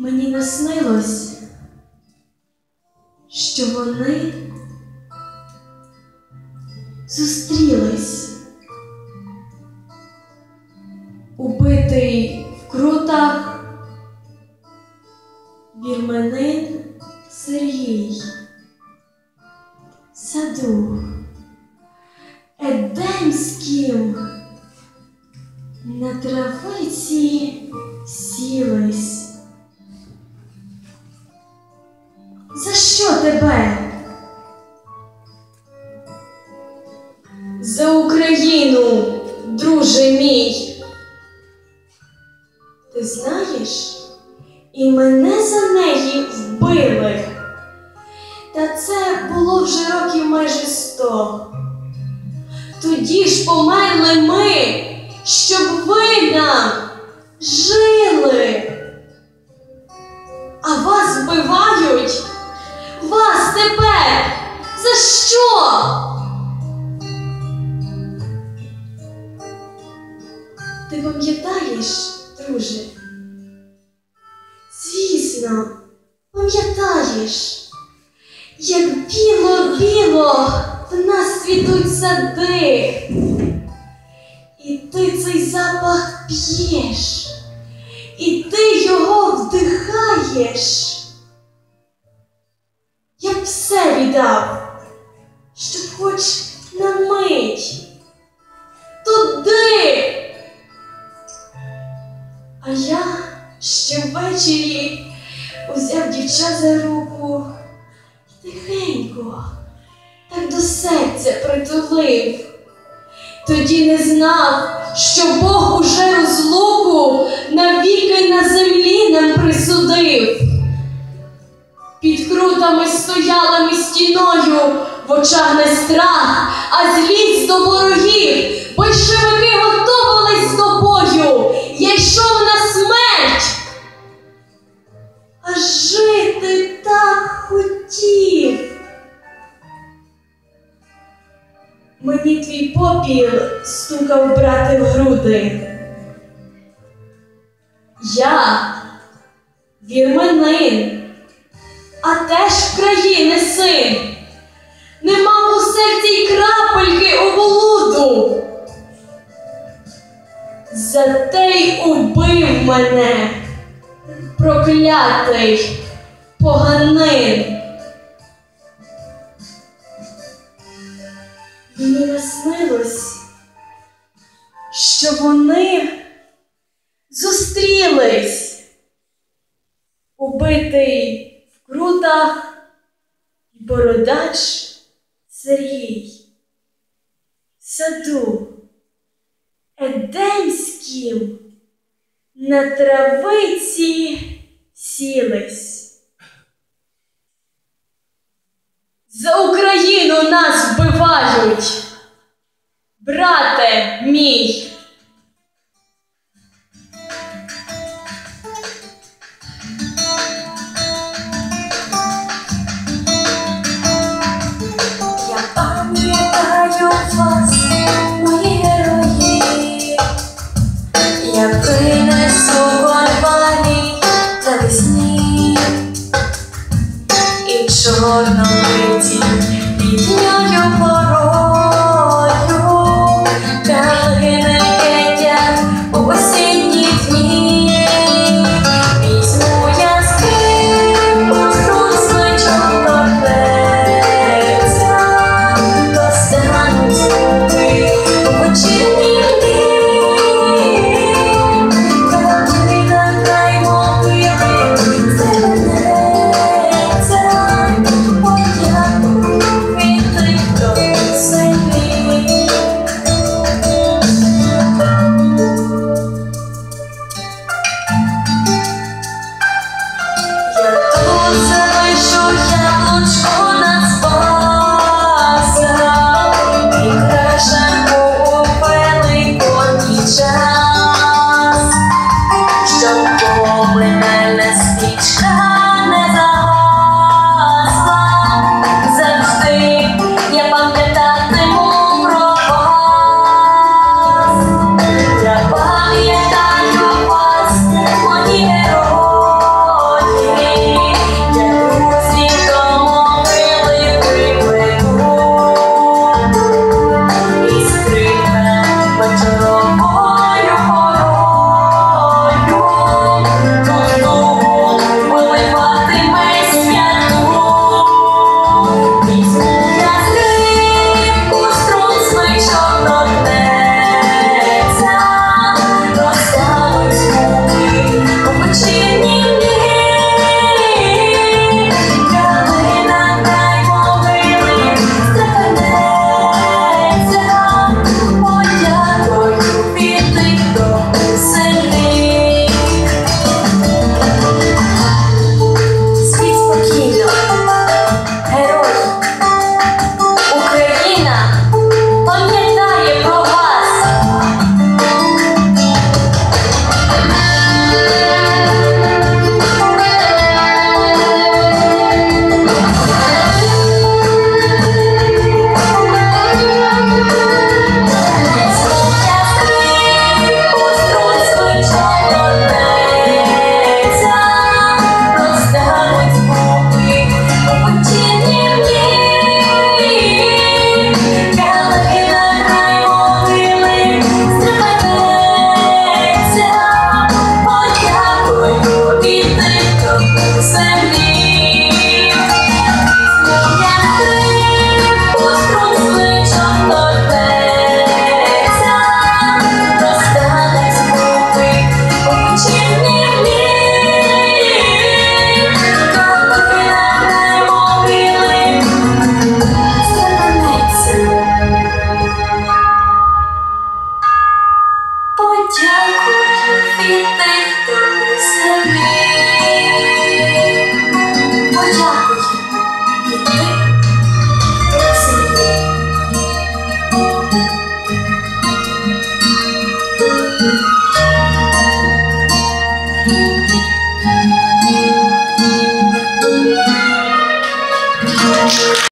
Мені наснилось, що вони зустрілись. Убитий в крутах вірменин Сергій. Саду Едемським на травиці сілись. Тебе? За Україну, друже мій. Ти знаєш, і мене за неї вбили. Та це було вже років майже сто. Тоді ж померли ми, щоб ви нам жили. А вас вбивають? Вас тепер за що? Ти пам'ятаєш, друже? Звісно, пам'ятаєш, як біло-біло в нас цвітуть сади. І ти цей запах п'єш, і ти його вдихаєш. Віддав, щоб хоч на мить туди. А я ще ввечері узяв дівча за руку і тихенько, так до серця притулив. Тоді не знав, що Бог уже розлуку злість до ворогів. Большевики готувались до бою, я йшов на смерть. А жити так хотів. Мені твій попіл стукав брати в груди. Я вірменин, а теж країни син, не мав у серці й крапельки оболуду. Зате й убив мене, проклятий поганин. Мені наснилось, що вони зустрілись, убитий в крутах і бородач Сергій. Саду Едемським на травиці сілись. За Україну нас вбивають, брате мій. Я принесу барбарі навесні і чорнобриті пітньою порою,